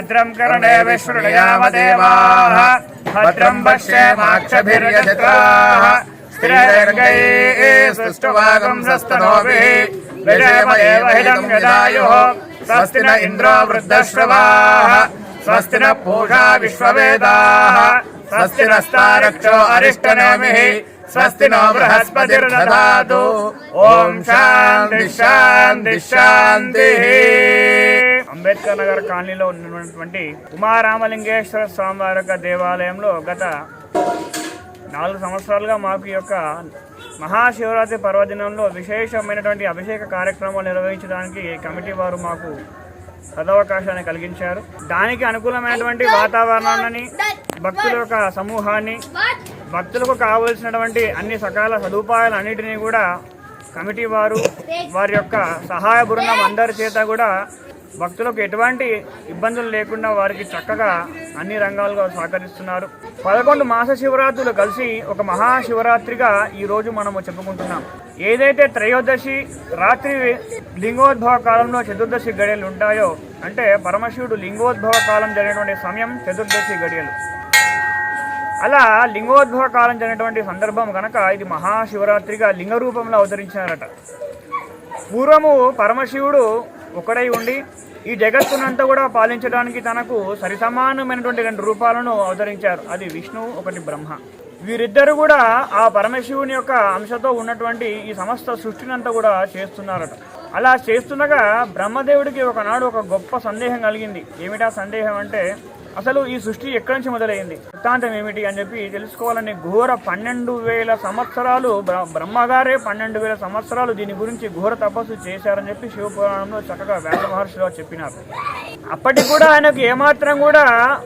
भद्रम करणे विष्णुयामदेवाः। भद्रम् पश्येमाक्षभिर्यजत्राः स्त्रीरङ्गैः सुष्टुवागंसस्तनोभिः विजयमदेवहिदम् यदायुः। स्वस्ति न इन्द्रो वृद्धश्रवाः। स्वस्ति न पूषा विश्ववेदाः। स्वस्ति नस्तारक्षो अरिष्टनेमिः। स्वस्ति नो बृहस्पतिर्दधातु। ॐ शान्ति शान्ति शान्तिः। అంబేద్కర్ నగర్ కాలనీలో ఉన్నటువంటి ఉమారామలింగేశ్వర స్వామివారి యొక్క దేవాలయంలో గత నాలుగు సంవత్సరాలుగా మాకు ఈ యొక్క మహాశివరాత్రి పర్వదినంలో విశేషమైనటువంటి అభిషేక కార్యక్రమాలు నిర్వహించడానికి కమిటీ వారు మాకు సదవకాశాన్ని కలిగించారు. దానికి అనుకూలమైనటువంటి వాతావరణాన్ని భక్తుల యొక్క సమూహాన్ని భక్తులకు కావలసినటువంటి అన్ని సకాల సదుపాయాలన్నిటినీ కూడా కమిటీ వారు వారి యొక్క సహాయ బృందం అందరి చేత కూడా భక్తులకు ఎటువంటి ఇబ్బందులు లేకుండా వారికి చక్కగా అన్ని రంగాలుగా సహకరిస్తున్నారు. పదకొండు మాస శివరాత్రులు కలిసి ఒక మహాశివరాత్రిగా ఈ రోజు మనము చెప్పుకుంటున్నాం. ఏదైతే త్రయోదశి రాత్రి లింగోద్భవ కాలంలో చతుర్దశి గడియలు ఉంటాయో అంటే పరమశివుడు లింగోద్భవ కాలం జరిగినటువంటి సమయం చతుర్దశి గడియలు. అలా లింగోద్భవ కాలం జరిగినటువంటి సందర్భం కనుక ఇది మహాశివరాత్రిగా లింగ రూపంలో అవతరించారట పూర్వము పరమశివుడు ఒకడై ఉండి ఈ జగత్తునంతా కూడా పాలించడానికి తనకు సరిసమానమైనటువంటి రెండు రూపాలను అవతరించారు. అది విష్ణువు ఒకటి బ్రహ్మ. వీరిద్దరు కూడా ఆ పరమశివుని యొక్క అంశతో ఉన్నటువంటి ఈ సమస్త సృష్టినంతా కూడా చేస్తున్నారట. అలా చేస్తుండగా బ్రహ్మదేవుడికి ఒకనాడు ఒక గొప్ప సందేహం కలిగింది. ఏమిటా సందేహం అంటే అసలు ఈ సృష్టి ఎక్కడి నుంచి మొదలైంది? వృత్తాంతం ఏమిటి అని చెప్పి తెలుసుకోవాలని ఘోర పన్నెండు వేల సంవత్సరాలు బ్రహ్మగారే పన్నెండు వేల సంవత్సరాలు దీని గురించి ఘోర తపస్సు చేశారని చెప్పి శివపురాణంలో చక్కగా వేద మహర్షిలో చెప్పినారు. అప్పటికి కూడా ఆయనకు ఏమాత్రం కూడా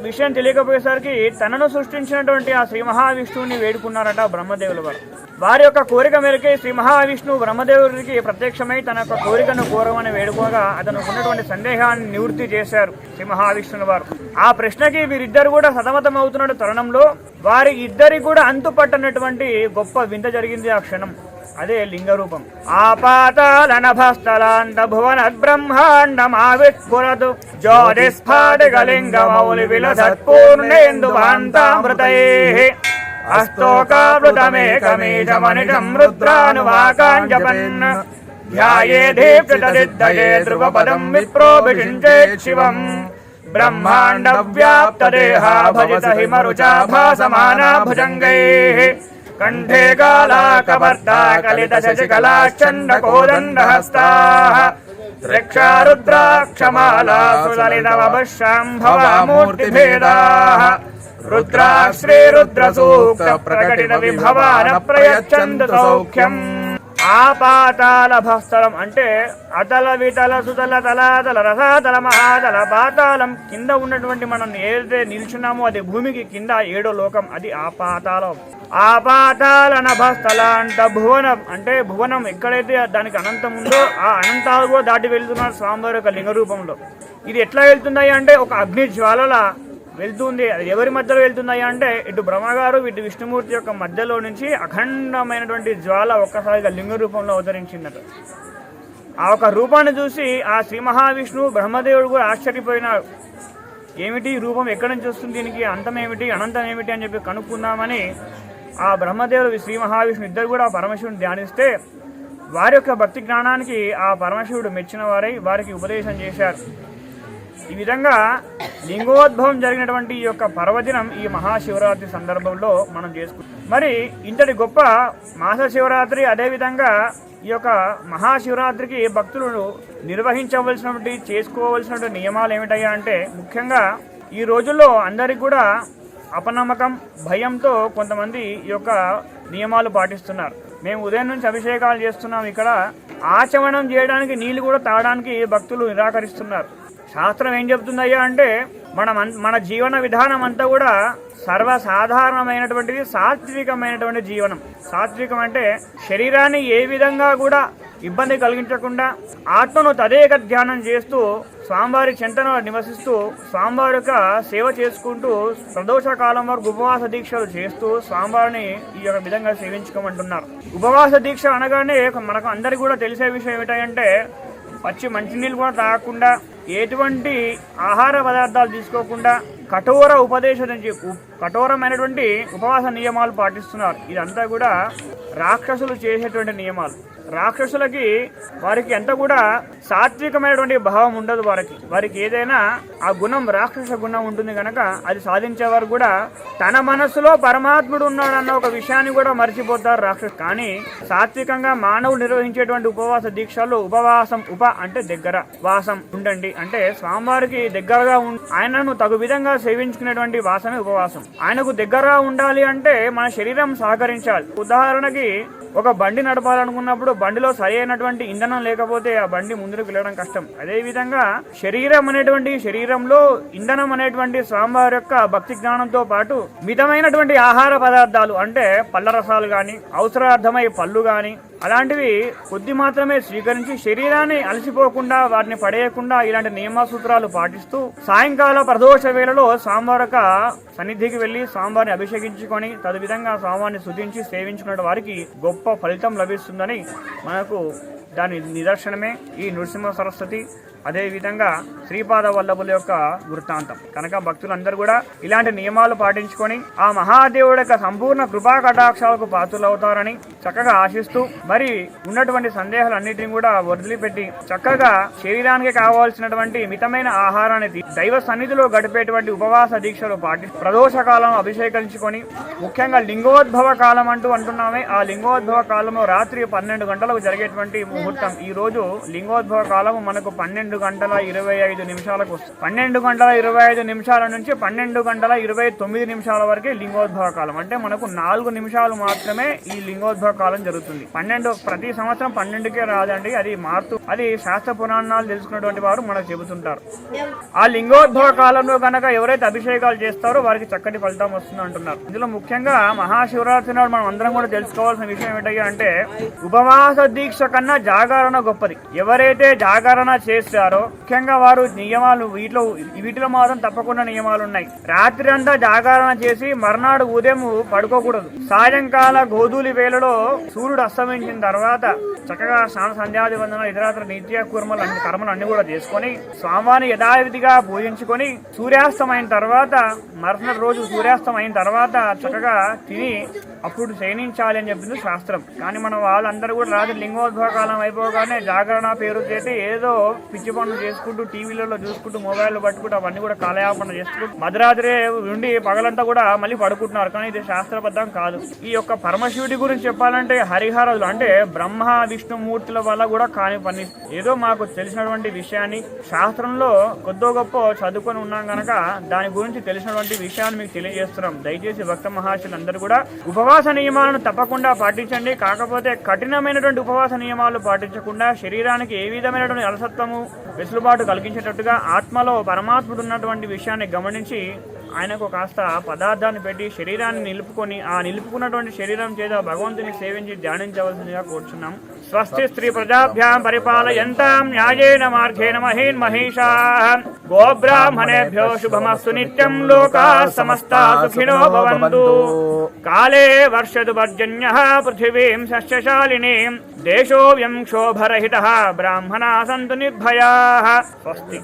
విషయం తెలియకపోయేసరికి తనను సృష్టించినటువంటి ఆ శ్రీ మహావిష్ణువుని వేడుకున్నారట బ్రహ్మదేవుల వారు. వారి యొక్క కోరిక మేరకే శ్రీ మహావిష్ణువు బ్రహ్మదేవుడికి ప్రత్యక్షమై తన యొక్క కోరికను కోరమని వేడుకోగా అతను ఉన్నటువంటి సందేహాన్ని నివృత్తి చేశారు శ్రీ మహావిష్ణువు వారు. ఆ ప్రశ్న కృష్ణకి వీరిద్దరు కూడా సతమతం అవుతున్న తరుణంలో వారి ఇద్దరి కూడా అంతు పట్టనటువంటి గొప్ప వింత జరిగింది ఆ క్షణం. అదే లింగ రూపం భువన బ్రహ్మాండమావిష్ఫురతు జ్యోతిస్ఫాటికలింగ విలసత్పూర్ణేందు భాంతామృతయే అస్తోకావృతమేకమీశమనిషం రుద్రానువాకాంజపన్ ధ్యాయే దీప్తితదిద్దయే ధ్రువపదం విప్రోభిషించేత్ శివం బ్రహ్మాండ వ్యాప్త దేహా భజిత హిమరుచా భాసమానా భుజంగైః కంఠే కాళాకవర్తా కలిత శశికళాచండ కోదండ హస్తాః రక్షా రుద్రాక్షమాలా ఆపాతాల భస్తలం అంటే అతల వితల సుతల తలాతల రసాతల మహాతల పాతాళం కింద ఉన్నటువంటి మనం ఏదైతే నిల్చున్నామో అది భూమికి కింద ఏడో లోకం అది ఆపాతాలం ఆపాతాల నభస్థల అంట భువనం అంటే భువనం ఎక్కడైతే దానికి అనంతం ఉందో ఆ అనంతాలు కూడా దాటి వెళ్తున్నారు స్వామివారి యొక్క లింగ రూపంలో. ఇది ఎట్లా వెళ్తున్నాయి అంటే ఒక అగ్ని జ్వాలల వెళ్తుంది. అది ఎవరి మధ్యలో వెళ్తున్నాయి అంటే ఇటు బ్రహ్మగారు ఇటు విష్ణుమూర్తి యొక్క మధ్యలో నుంచి అఖండమైనటువంటి జ్వాల ఒక్కసారిగా లింగ రూపంలో అవతరించిందట. ఆ ఒక రూపాన్ని చూసి ఆ శ్రీ మహావిష్ణువు బ్రహ్మదేవుడు కూడా ఆశ్చర్యపోయినాడు. ఏమిటి? రూపం ఎక్కడి నుంచి వస్తుంది దీనికి? అంతం ఏమిటి అనంతం ఏమిటి అని చెప్పి కనుక్కుందామని ఆ బ్రహ్మదేవుడు శ్రీ మహావిష్ణువు ఇద్దరు కూడా పరమశివుని ధ్యానిస్తే వారి యొక్క భక్తి జ్ఞానానికి ఆ పరమశివుడు మెచ్చిన వారై వారికి ఉపదేశం చేశారు. ఈ విధంగా లింగోద్భవం జరిగినటువంటి ఈ యొక్క పర్వదినం ఈ మహాశివరాత్రి సందర్భంలో మనం చేసుకుంటాం. మరి ఇంతటి గొప్ప మాస శివరాత్రి అదేవిధంగా ఈ యొక్క మహాశివరాత్రికి భక్తులు నిర్వహించవలసినటువంటి చేసుకోవలసినటువంటి నియమాలు ఏమిటయ్యా అంటే ముఖ్యంగా ఈ రోజుల్లో అందరికి కూడా అపనమ్మకం భయంతో కొంతమంది ఈ యొక్క నియమాలు పాటిస్తున్నారు. మేము ఉదయం నుంచి అభిషేకాలు చేస్తున్నాం. ఇక్కడ ఆచమనం చేయడానికి నీళ్ళు కూడా తాగడానికి భక్తులు నిరాకరిస్తున్నారు. శాస్త్రం ఏం చెప్తుందయ్యా అంటే మన మన జీవన విధానం అంతా కూడా సర్వసాధారణమైనటువంటిది సాత్వికమైనటువంటి జీవనం. సాత్వికం అంటే శరీరాన్ని ఏ విధంగా కూడా ఇబ్బంది కలిగించకుండా ఆత్మను తదేక ధ్యానం చేస్తూ స్వామివారి చింతన నివసిస్తూ స్వామివారి యొక్క సేవ చేసుకుంటూ ప్రదోష కాలం వరకు ఉపవాస దీక్షలు చేస్తూ స్వామివారిని ఈ యొక్క విధంగా సేవించుకోమంటున్నారు. ఉపవాస దీక్ష అనగానే మనకు అందరికీ కూడా తెలిసే విషయం ఏమిటంటే పచ్చి మంచినీళ్ళు కూడా తాగకుండా ఎటువంటి ఆహార పదార్థాలు తీసుకోకుండా కఠోర ఉపదేశం నుంచి కఠోరమైనటువంటి ఉపవాస నియమాలు పాటిస్తున్నారు. ఇదంతా కూడా రాక్షసులు చేసేటువంటి నియమాలు. రాక్షసులకి వారికి ఎంత కూడా సాత్వికమైనటువంటి భావం ఉండదు వారికి. వారికి ఏదైనా ఆ గుణం రాక్షస గుణం ఉంటుంది కనుక అది సాధించేవారు కూడా తన మనస్సులో పరమాత్ముడు ఉన్నాడన్న ఒక విషయాన్ని కూడా మర్చిపోతారు రాక్షసు. కానీ సాత్వికంగా మానవులు నిర్వహించేటువంటి ఉపవాస దీక్షల్లో ఉపవాసం ఉప అంటే దగ్గర వాసం ఉండండి. అంటే స్వామివారికి దగ్గరగా ఉం- ఆయనను తగు విధంగా సేవించుకునేటువంటి వాసమే ఉపవాసం. ఆయనకు దగ్గరగా ఉండాలి అంటే మన శరీరం సహకరించాలి. ఉదాహరణకి ఒక బండి నడపాలనుకున్నప్పుడు బండిలో సరి అయినటువంటి ఇంధనం లేకపోతే ఆ బండి ముందు ముందుకు వెళ్ళడం కష్టం. అదేవిధంగా శరీరం అనేటువంటి శరీరంలో ఇంధనం అనేటువంటి స్వామివారి యొక్క భక్తి జ్ఞానంతో పాటు మితమైనటువంటి ఆహార పదార్థాలు అంటే పళ్ళ రసాలు గాని అవసరార్థమై పళ్ళు కానీ అలాంటివి కొద్ది మాత్రమే స్వీకరించి శరీరాన్ని అలసిపోకుండా వాటిని పడేయకుండా ఇలాంటి నియమ సూత్రాలు పాటిస్తూ సాయంకాల ప్రదోష వేళలో సాంబారక సన్నిధికి వెళ్ళి సాంబార్ని అభిషేకించుకొని తదువిధంగా సాంబార్ని శుద్ధించి సేవించుకున్న వారికి గొప్ప ఫలితం లభిస్తుందని మనకు దాని నిదర్శనమే ఈ నృసింహ సరస్వతి. అదేవిధంగా శ్రీపాద వల్లభుల యొక్క వృత్తాంతం. కనుక భక్తులందరూ కూడా ఇలాంటి నియమాలు పాటించుకొని ఆ మహాదేవుడి యొక్క సంపూర్ణ కృపా కటాక్షాలకు పాత్రలవుతారని చక్కగా ఆశిస్తూ మరి ఉన్నటువంటి సందేహాలన్నిటిని కూడా వదిలిపెట్టి చక్కగా శరీరానికి కావాల్సినటువంటి మితమైన ఆహారాన్ని దైవ సన్నిధిలో గడిపేటువంటి ఉపవాస దీక్షలు పాటి ప్రదోష కాలం అభిషేకించుకొని ముఖ్యంగా లింగోద్భవ కాలం అంటూ అంటున్నామే. ఆ లింగోద్భవ కాలంలో రాత్రి పన్నెండు గంటలకు జరిగేటువంటి ముహూర్తం. ఈ రోజు లింగోద్భవ కాలం మనకు పన్నెండు గంటల ఇరవై ఐదు నిమిషాలకు పన్నెండు గంటల ఇరవై ఐదు నిమిషాల నుంచి పన్నెండు గంటల ఇరవై తొమ్మిది నిమిషాల వరకే లింగోద్భవ కాలం. అంటే మనకు నాలుగు నిమిషాలు మాత్రమే ఈ లింగోద్భవ కాలం జరుగుతుంది. పన్నెండు ప్రతి సంవత్సరం పన్నెండుకే రాదండి. అది మారుతూ అది శాస్త్ర పురాణాలు తెలుసుకున్నటువంటి వారు మనకు చెబుతుంటారు. ఆ లింగోద్భవ కాలంలో కనుక ఎవరైతే అభిషేకాలు చేస్తారో వారికి చక్కటి ఫలితం వస్తుంది అంటున్నారు. ఇందులో ముఖ్యంగా మహాశివరాత్రి నాడు మనం అందరం కూడా తెలుసుకోవాల్సిన విషయం ఏంటయ్యా అంటే ఉపవాస దీక్ష కన్నా జాగరణ గొప్పది. ఎవరైతే జాగరణ చేస్తారో ముఖ్యంగా వారు నియమాలు వీటిలో వీటిలో మాత్రం తప్పకుండా నియమాలు ఉన్నాయి రాత్రి అంతా జాగరణ చేసి మర్నాడు ఉదయం పడుకోకూడదు. సాయంకాల గోధులి వేళలో సూర్యుడు అస్తమించిన తర్వాత చక్కగా స్నాన సంధ్యాది వందన ఇతరాత్ర నిత్య కూర్మలు అన్ని కర్మలు అన్ని కూడా చేసుకొని స్వామిని యథావిధిగా పూజించుకొని సూర్యాస్తమైన తర్వాత మరుసటి రోజు సూర్యాస్తం అయిన తర్వాత చక్కగా తిని అప్పుడు శయనించాలి అని చెప్పింది శాస్త్రం. కానీ మన వాళ్ళందరూ కూడా రాత్రి లింగోద్భవ కాలం అయిపోగానే జాగరణ పేరు చేసి ఏదో పిచ్చి పనులు చేసుకుంటూ టీవీలలో చూసుకుంటూ మొబైల్ పట్టుకుంటూ అవన్నీ కూడా కాలయాపన చేసుకుంటూ మధ్యరాత్రి ఉండి పగలంతా కూడా మళ్ళీ పడుకుంటున్నారు. కానీ ఇది శాస్త్రబద్ధం కాదు. ఈ యొక్క పరమశివుడి గురించి చెప్పాలి చెప్పాలంటే హరిహరాలు అంటే బ్రహ్మ విష్ణుమూర్తుల వల్ల కూడా కాని పని. ఏదో మాకు తెలిసినటువంటి విషయాన్ని శాస్త్రంలో కొద్దో గొప్ప చదువుకొని ఉన్నాం గనక దాని గురించి తెలిసినటువంటి విషయాన్ని మీకు తెలియజేస్తున్నాం. దయచేసి భక్త మహాశులందరూ కూడా ఉపవాస నియమాలను తప్పకుండా పాటించండి. కాకపోతే కఠినమైనటువంటి ఉపవాస నియమాలు పాటించకుండా శరీరానికి ఏ విధమైనటువంటి అలసత్వము వెసులుబాటు కలిగించేటట్టుగా ఆత్మలో పరమాత్ముడు ఉన్నటువంటి విషయాన్ని గమనించి ఆయనకు కాస్త పదార్థాన్ని పెట్టి శరీరాన్ని నిలుపుకొని ఆ నిలుపుకున్నటువంటి శరీరం చేత భగవంతుని సేవించి ధ్యానించవలసిందిగా కూర్చున్నాం. స్వస్తి స్త్రీ ప్రజాభ్యాం పరిపాలయంతాం న్యాయేన మార్గేణ మహీన్ మహిషా. గోబ్రాహ్మణేభ్యో శుభమస్సు నిత్యం లోకా సమస్త సుఖినో భవంతు. కాలే వర్షదు పర్జన్య పృథివీం సస్యశాలిని. దేశోవ్యం క్షోభరహిత బ్రాహ్మణ సంతు నిర్భయా. స్వస్తి.